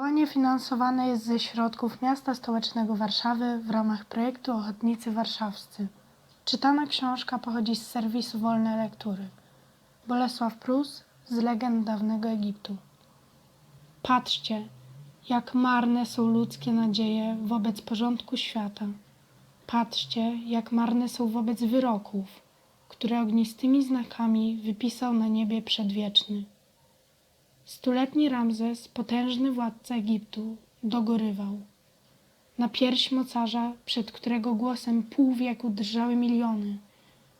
Działanie finansowane jest ze środków miasta stołecznego Warszawy w ramach projektu Ochotnicy Warszawscy. Czytana książka pochodzi z serwisu Wolne Lektury. Bolesław Prus z legend dawnego Egiptu. Patrzcie, jak marne są ludzkie nadzieje wobec porządku świata. Patrzcie, jak marne są wobec wyroków, które ognistymi znakami wypisał na niebie przedwieczny. Stuletni Ramzes, potężny władca Egiptu, dogorywał. Na pierś mocarza, przed którego głosem pół wieku drżały miliony,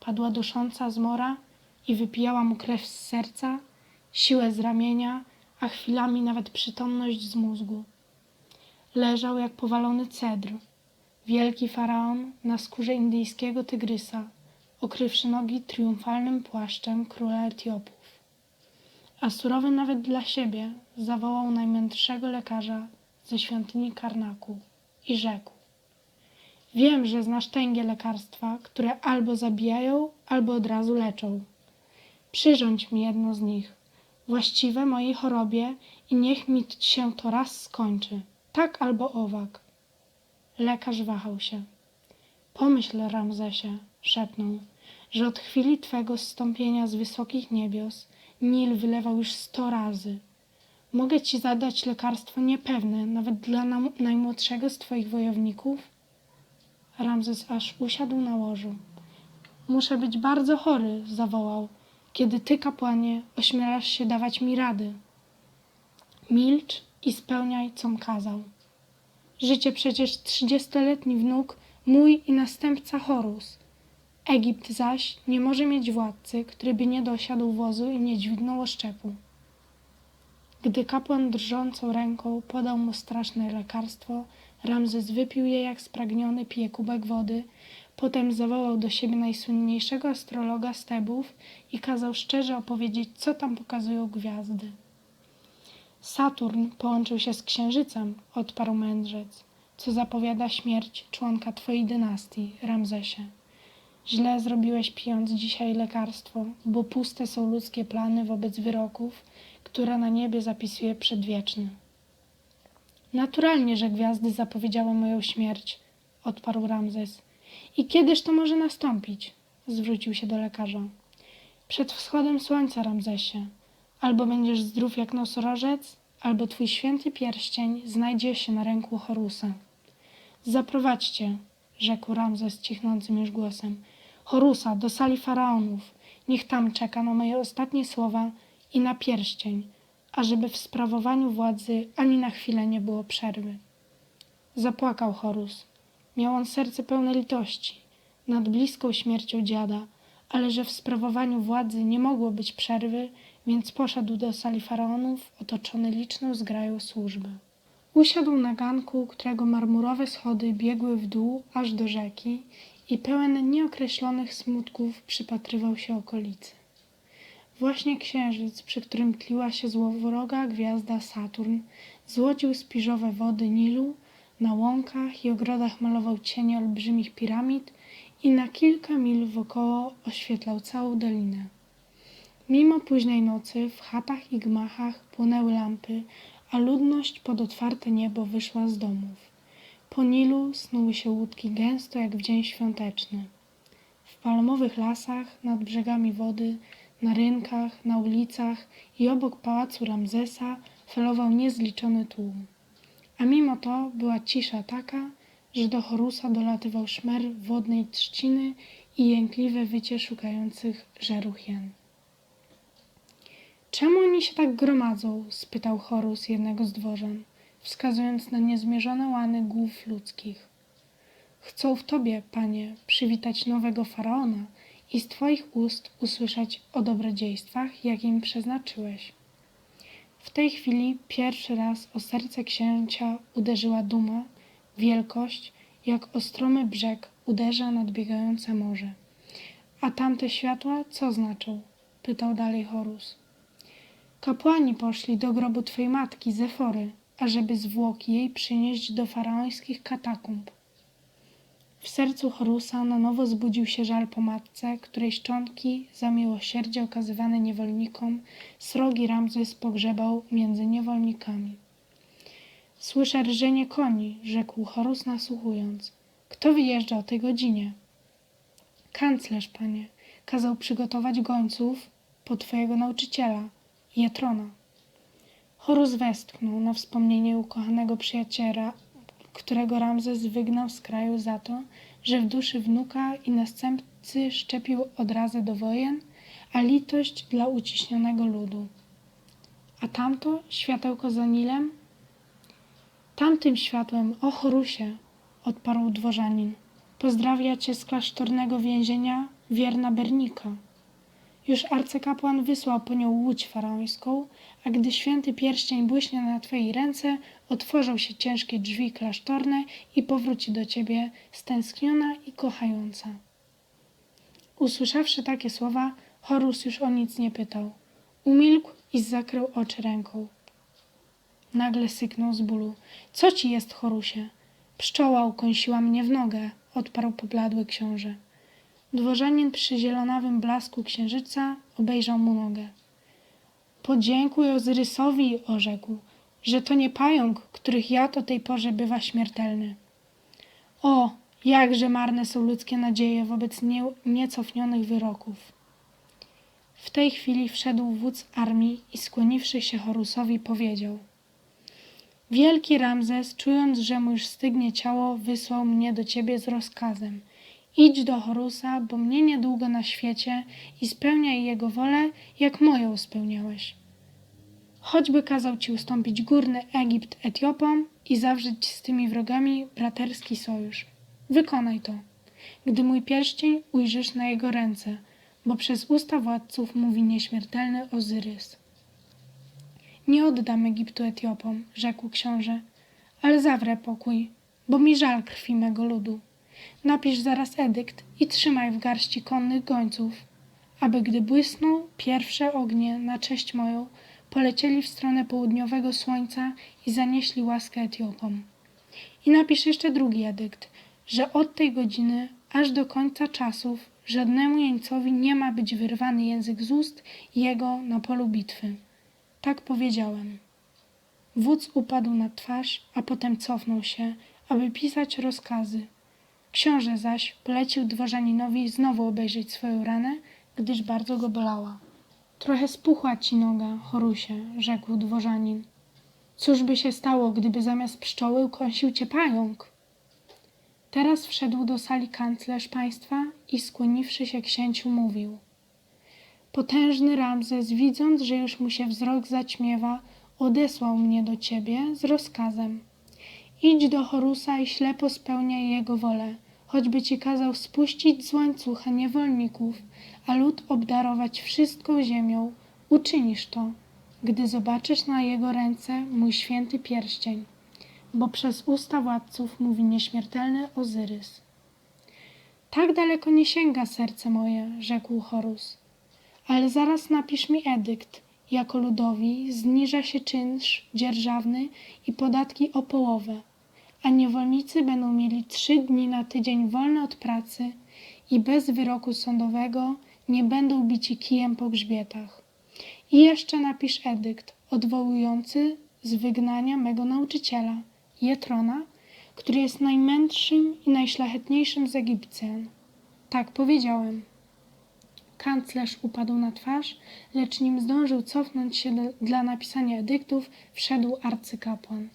padła dusząca zmora i wypijała mu krew z serca, siłę z ramienia, a chwilami nawet przytomność z mózgu. Leżał jak powalony cedr, wielki faraon na skórze indyjskiego tygrysa, okrywszy nogi triumfalnym płaszczem króla Etiopów a surowy nawet dla siebie zawołał najmędrszego lekarza ze świątyni Karnaku i rzekł: Wiem, że znasz tęgie lekarstwa, które albo zabijają, albo od razu leczą. Przyrządź mi jedno z nich, właściwe mojej chorobie, i niech mi się to raz skończy, tak albo owak. Lekarz wahał się. Pomyśl, Ramzesie, szepnął, że od chwili twego zstąpienia z wysokich niebios Nil wylewał już sto razy. Mogę ci zadać lekarstwo niepewne, nawet dla najmłodszego z twoich wojowników? Ramzes aż usiadł na łożu. Muszę być bardzo chory, zawołał, kiedy ty, kapłanie, ośmielasz się dawać mi rady. Milcz i spełniaj, com kazał. Życie przecież trzydziestoletni wnuk, mój i następca Horus. Egipt zaś nie może mieć władcy, który by nie dosiadł wozu i nie dźwignął oszczepu. Gdy kapłan drżącą ręką podał mu straszne lekarstwo, Ramzes wypił je jak spragniony pije kubek wody, potem zawołał do siebie najsłynniejszego astrologa z Tebów i kazał szczerze opowiedzieć, co tam pokazują gwiazdy. Saturn połączył się z księżycem, odparł mędrzec, co zapowiada śmierć członka twojej dynastii, Ramzesie. Źle zrobiłeś pijąc dzisiaj lekarstwo, bo puste są ludzkie plany wobec wyroków, które na niebie zapisuje przedwieczny. Naturalnie, że gwiazdy zapowiedziały moją śmierć, odparł Ramzes. I kiedyż to może nastąpić? Zwrócił się do lekarza. Przed wschodem słońca, Ramzesie. Albo będziesz zdrów jak nosorożec, albo twój święty pierścień znajdzie się na ręku Horusa. Zaprowadźcie, rzekł Ramzes cichnącym już głosem, Horusa do sali faraonów. Niech tam czeka na moje ostatnie słowa i na pierścień, ażeby w sprawowaniu władzy ani na chwilę nie było przerwy. Zapłakał Horus. Miał on serce pełne litości nad bliską śmiercią dziada, ale że w sprawowaniu władzy nie mogło być przerwy, więc poszedł do sali faraonów, otoczony liczną zgrają służby. Usiadł na ganku, którego marmurowe schody biegły w dół aż do rzeki i pełen nieokreślonych smutków przypatrywał się okolicy. Właśnie księżyc, przy którym tliła się złowroga gwiazda Saturn, złocił spiżowe wody Nilu, na łąkach i ogrodach malował cienie olbrzymich piramid i na kilka mil wokoło oświetlał całą dolinę. Mimo późnej nocy w chatach i gmachach płonęły lampy, a ludność pod otwarte niebo wyszła z domów. Po Nilu snuły się łódki gęsto jak w dzień świąteczny. W palmowych lasach, nad brzegami wody, na rynkach, na ulicach i obok pałacu Ramzesa falował niezliczony tłum. A mimo to była cisza taka, że do Horusa dolatywał szmer wodnej trzciny i jękliwe wycie szukających żeru hien. Czemu oni się tak gromadzą? spytał Horus jednego z dworzan wskazując na niezmierzone łany głów ludzkich. Chcą w Tobie, Panie, przywitać nowego Faraona i z Twoich ust usłyszeć o dobrodziejstwach, jakie im przeznaczyłeś. W tej chwili pierwszy raz o serce księcia uderzyła duma, wielkość, jak ostromy brzeg uderza nadbiegające morze. A tamte światła co znaczą? pytał dalej Horus. Kapłani poszli do grobu Twej matki, Zefory, ażeby zwłoki jej przynieść do faraońskich katakumb. W sercu Horusa na nowo zbudził się żal po matce, której szczątki za miłosierdzie okazywane niewolnikom srogi Ramzes pogrzebał między niewolnikami. Słyszę rżenie koni, rzekł Horus nasłuchując. Kto wyjeżdża o tej godzinie? Kanclerz, panie, kazał przygotować gońców po twojego nauczyciela, Jetrona. Horus westchnął na wspomnienie ukochanego przyjaciela, którego Ramzes wygnał z kraju za to, że w duszy wnuka i następcy szczepił odrazę do wojen, a litość dla uciśnionego ludu. A tamto światełko za Nilem? Tamtym światłem, o Horusie, odparł dworzanin. Pozdrawia cię z klasztornego więzienia wierna Bernika. Już arcykapłan wysłał po nią łódź faraońską, a gdy święty pierścień błyśnie na twojej ręce, otworzą się ciężkie drzwi klasztorne i powróci do ciebie stęskniona i kochająca. Usłyszawszy takie słowa, Horus już o nic nie pytał. Umilkł i zakrył oczy ręką. Nagle syknął z bólu. Co ci jest, Horusie? Pszczoła ukąsiła mnie w nogę, odparł pobladły książę. Dworzanin przy zielonawym blasku księżyca obejrzał mu nogę. Podziękuj Ozyrysowi, orzekł, że to nie pająk, których jad o tej porze bywa śmiertelny. O, jakże marne są ludzkie nadzieje wobec nie, niecofnionych wyroków. W tej chwili wszedł wódz armii i skłoniwszy się Horusowi powiedział Wielki Ramzes, czując, że mu już stygnie ciało, wysłał mnie do ciebie z rozkazem. Idź do Horusa, bo mnie niedługo na świecie i spełniaj jego wolę, jak moją spełniałeś. Choćby kazał ci ustąpić górny Egipt Etiopom i zawrzeć z tymi wrogami braterski sojusz. Wykonaj to, gdy mój pierścień ujrzysz na jego ręce, bo przez usta władców mówi nieśmiertelny Ozyrys. Nie oddam Egiptu Etiopom, rzekł książę, ale zawrę pokój, bo mi żal krwi mego ludu. Napisz zaraz edykt i trzymaj w garści konnych gońców, aby gdy błysną pierwsze ognie na cześć moją, polecieli w stronę południowego słońca i zanieśli łaskę Etiopom. I napisz jeszcze drugi edykt, że od tej godziny aż do końca czasów żadnemu jeńcowi nie ma być wyrwany język z ust jego na polu bitwy. Tak powiedziałem. Wódz upadł na twarz, a potem cofnął się, aby pisać rozkazy. Książę zaś polecił dworzaninowi znowu obejrzeć swoją ranę, gdyż bardzo go bolała. Trochę spuchła ci noga, Horusie, rzekł dworzanin. Cóż by się stało, gdyby zamiast pszczoły ukąsił cię pająk? Teraz wszedł do sali kanclerz państwa i skłoniwszy się księciu mówił. Potężny Ramzes, widząc, że już mu się wzrok zaćmiewa, odesłał mnie do ciebie z rozkazem. Idź do Horusa i ślepo spełniaj jego wolę, choćby ci kazał spuścić z łańcucha niewolników, a lud obdarować wszystką ziemią, uczynisz to, gdy zobaczysz na jego ręce mój święty pierścień, bo przez usta władców mówi nieśmiertelny Ozyrys. Tak daleko nie sięga serce moje, rzekł Horus, ale zaraz napisz mi edykt, jako ludowi zniża się czynsz dzierżawny i podatki o połowę, a niewolnicy będą mieli trzy dni na tydzień wolne od pracy i bez wyroku sądowego nie będą bici kijem po grzbietach. I jeszcze napisz edykt odwołujący z wygnania mego nauczyciela, Jetrona, który jest najmędrszym i najszlachetniejszym z Egipcjan. Tak powiedziałem. Kanclerz upadł na twarz, lecz nim zdążył cofnąć się dla napisania edyktów, wszedł arcykapłan.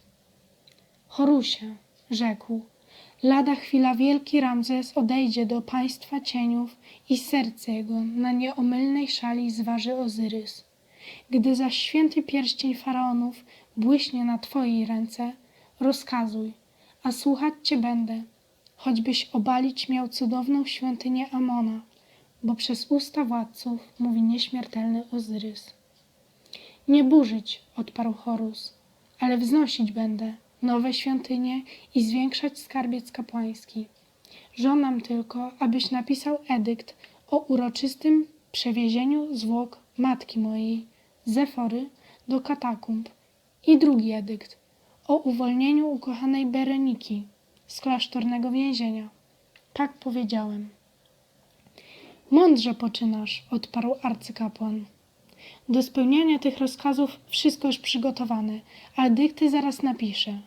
Horusie, rzekł, lada chwila wielki Ramzes odejdzie do państwa cieniów i serce jego na nieomylnej szali zważy Ozyrys. Gdy zaś święty pierścień faraonów błyśnie na twojej ręce, rozkazuj, a słuchać cię będę, choćbyś obalić miał cudowną świątynię Amona, bo przez usta władców mówi nieśmiertelny Ozyrys. Nie burzyć, odparł Horus, ale wznosić będę nowe świątynie i zwiększać skarbiec kapłański. Żądam tylko, abyś napisał edykt o uroczystym przewiezieniu zwłok matki mojej, Zefory, do katakumb i drugi edykt o uwolnieniu ukochanej Bereniki z klasztornego więzienia. Tak powiedziałem. Mądrze poczynasz, odparł arcykapłan. Do spełniania tych rozkazów wszystko już przygotowane, a dykty zaraz napiszę.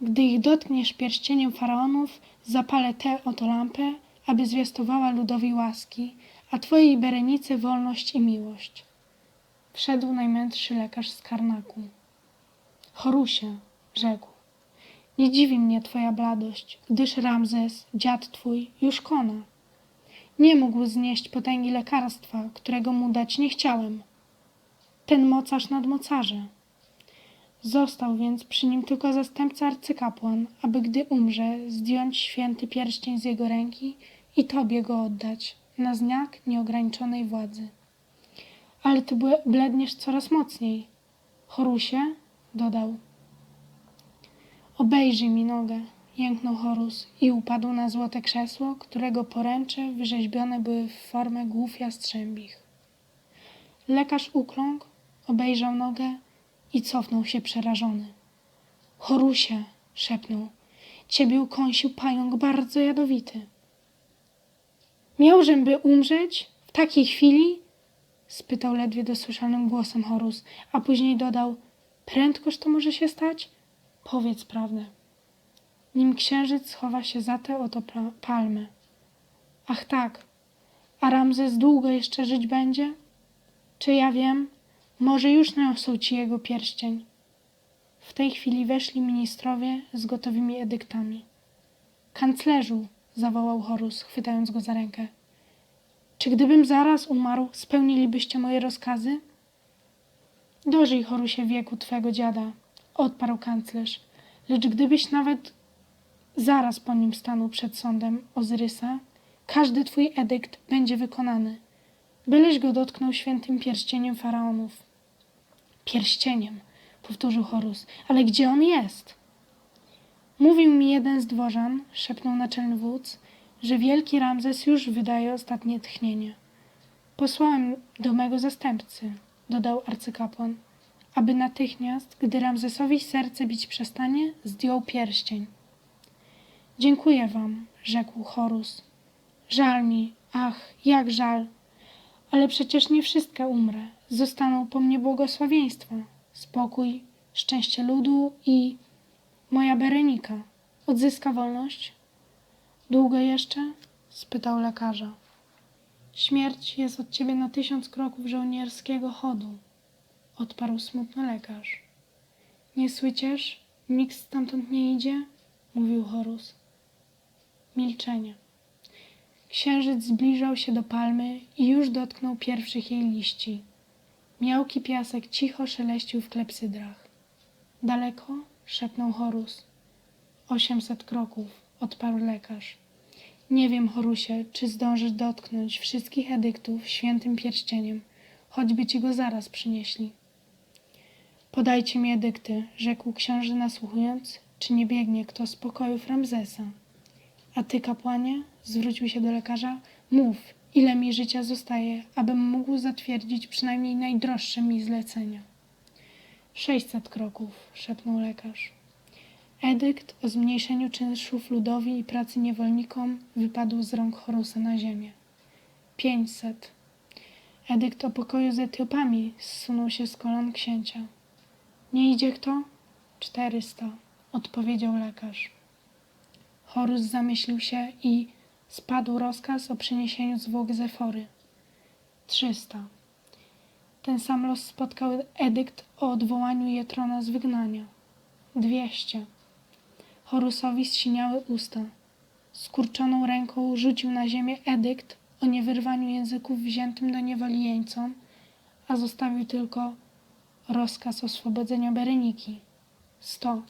Gdy ich dotkniesz pierścieniem faraonów, zapalę tę oto lampę, aby zwiastowała ludowi łaski, a twojej Berenice wolność i miłość. Wszedł najmędrszy lekarz z Karnaku. Horusie, rzekł, nie dziwi mnie twoja bladość, gdyż Ramzes, dziad twój, już kona. Nie mógł znieść potęgi lekarstwa, którego mu dać nie chciałem. Ten mocarz nad mocarze. Został więc przy nim tylko zastępca arcykapłan, aby gdy umrze, zdjąć święty pierścień z jego ręki i tobie go oddać, na znak nieograniczonej władzy. Ale ty bledniesz coraz mocniej. Horusie, dodał. Obejrzyj mi nogę, jęknął Horus i upadł na złote krzesło, którego poręcze wyrzeźbione były w formę głów jastrzębich. Lekarz ukląkł, obejrzał nogę i cofnął się przerażony. Horusie, szepnął, ciebie ukąsił pająk bardzo jadowity. Miałżem by umrzeć w takiej chwili? spytał ledwie dosłyszalnym głosem Horus, a później dodał: Prędkoż to może się stać? Powiedz prawdę. Nim księżyc schowa się za tę oto palmę. Ach tak, a Ramzes długo jeszcze żyć będzie? Czy ja wiem? Może już niosą ci jego pierścień. W tej chwili weszli ministrowie z gotowymi edyktami. Kanclerzu, zawołał Horus, chwytając go za rękę. Czy gdybym zaraz umarł, spełnilibyście moje rozkazy? Dożyj, Horusie, wieku twego dziada, odparł kanclerz. Lecz gdybyś nawet zaraz po nim stanął przed sądem Ozyrysa, każdy twój edykt będzie wykonany. Byleś go dotknął świętym pierścieniem faraonów. Pierścieniem, powtórzył Horus, ale gdzie on jest? Mówił mi jeden z dworzan, szepnął naczelny wódz, że wielki Ramzes już wydaje ostatnie tchnienie. Posłałem do mego zastępcy, dodał arcykapłan, aby natychmiast, gdy Ramzesowi serce bić przestanie, zdjął pierścień. Dziękuję wam, rzekł Horus. Żal mi, ach, jak żal. Ale przecież nie wszystkie umrę. Zostaną po mnie błogosławieństwa, spokój, szczęście ludu i moja Berenika. Odzyska wolność? Długo jeszcze? spytał lekarza. Śmierć jest od ciebie na tysiąc kroków żołnierskiego chodu, odparł smutno lekarz. Nie słyciesz? Nikt stamtąd nie idzie? mówił Horus. Milczenie. Księżyc zbliżał się do palmy i już dotknął pierwszych jej liści. Miałki piasek cicho szeleścił w klepsydrach. Daleko? szepnął Horus. Osiemset kroków, odparł lekarz. Nie wiem, Horusie, czy zdążysz dotknąć wszystkich edyktów świętym pierścieniem, choćby ci go zaraz przynieśli. Podajcie mi edykty, rzekł książę nasłuchując, czy nie biegnie kto z pokojów Ramzesa. A ty, kapłanie, zwrócił się do lekarza, mów, ile mi życia zostaje, abym mógł zatwierdzić przynajmniej najdroższe mi zlecenia. Sześćset kroków, szepnął lekarz. Edykt o zmniejszeniu czynszów ludowi i pracy niewolnikom wypadł z rąk Horusa na ziemię. Pięćset. Edykt o pokoju z Etiopami zsunął się z kolan księcia. Nie idzie kto? Czterysta, odpowiedział lekarz. Horus zamyślił się i spadł rozkaz o przeniesieniu zwłok Zefory. Trzysta. Ten sam los spotkał edykt o odwołaniu Jetrona z wygnania. Dwieście. Horusowi zsiniały usta. Skurczoną ręką rzucił na ziemię edykt o niewyrwaniu języków wziętym do niewoli jeńcom, a zostawił tylko rozkaz oswobodzenia Bereniki. Sto.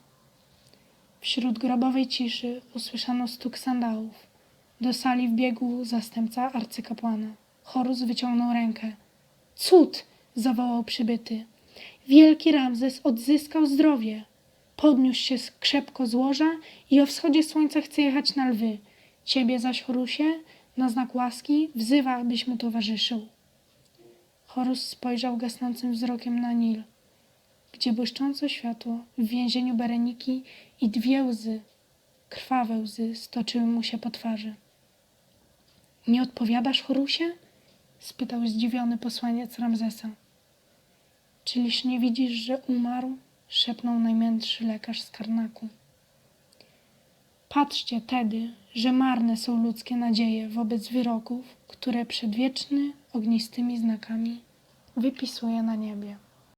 Wśród grobowej ciszy usłyszano stuk sandałów. Do sali wbiegł zastępca arcykapłana. Horus wyciągnął rękę. Cud! zawołał przybyty. Wielki Ramzes odzyskał zdrowie. Podniósł się krzepko z łoża i o wschodzie słońca chce jechać na lwy. Ciebie zaś, Horusie, na znak łaski, wzywa, abyś mu towarzyszył. Horus spojrzał gasnącym wzrokiem na Nil, gdzie błyszczące światło w więzieniu Bereniki i dwie łzy, krwawe łzy, stoczyły mu się po twarzy. Nie odpowiadasz, Horusie? spytał zdziwiony posłaniec Ramzesa. Czyliż nie widzisz, że umarł? szepnął najmędrszy lekarz z Karnaku. Patrzcie tedy, że marne są ludzkie nadzieje wobec wyroków, które przedwieczny ognistymi znakami wypisuje na niebie.